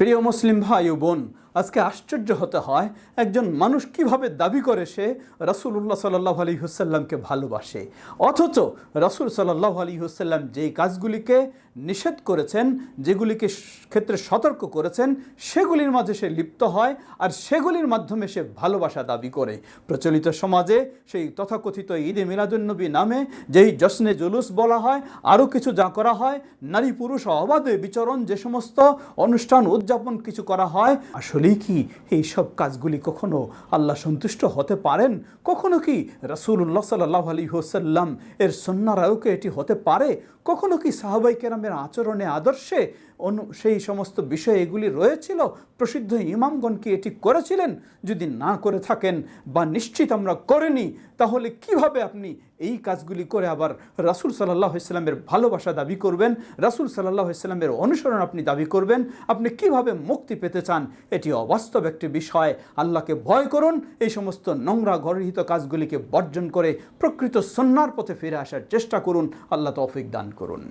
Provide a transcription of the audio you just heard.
প্রিয় মুসলিম ভাই ও বোন আজকে আশ্চর্য হতে হয়, একজন মানুষ কীভাবে দাবি করে সে রাসুল্লাহ সাল্লাহ আলী হুসাল্লামকে ভালোবাসে। অথচ রাসুল সাল্লাহ আলী হুসাল্লাম যেই কাজগুলিকে নিষেধ করেছেন, যেগুলিকে ক্ষেত্রে সতর্ক করেছেন, সেগুলির মাঝে সে লিপ্ত হয় আর সেগুলির মাধ্যমে সে ভালোবাসা দাবি করে। প্রচলিত সমাজে সেই তথাকথিত ঈদে মিলাদুন্নবী নামে যেই জশ্নে জুলুস বলা হয়, আরও কিছু যা করা হয় নারী পুরুষ অবাধে বিচরণ যে সমস্ত অনুষ্ঠান উদযাপন কিছু করা হয় আসলেই কি এই সব কাজগুলি কখনো আল্লাহ সন্তুষ্ট হতে পারেন? কখনো কি রাসূলুল্লাহ সাল্লাহ আলী হোসাল্লাম এর সন্ন্যারায়কে এটি হতে পারে? কখনো কি সাহাবাই কেরামের আচরণে আদর্শে অনু সেই সমস্ত বিষয় এগুলি রয়েছিল? প্রসিদ্ধ ইমামগণ কি এটি করেছিলেন? যদি না করে থাকেন বা নিশ্চিত আমরা করিনি, তাহলে কীভাবে আপনি এই কাজগুলি করে আবার রাসুল সাল্লাহ ইসলামের ভালোবাসা দাবি করবেন? রাসুল সাল্লাহ ইসলামের অনুসরণ আপনি দাবি করবেন? আপনি কীভাবে মুক্তি পেতে চান? এটি অবাস্তব একটি বিষয়। আল্লাহকে ভয় করুন, এই সমস্ত নোংরা গর্হিত কাজগুলিকে বর্জন করে প্রকৃত সন্ন্যার পথে ফিরে আসার চেষ্টা করুন। আল্লাহ তৌফিক দান করুন।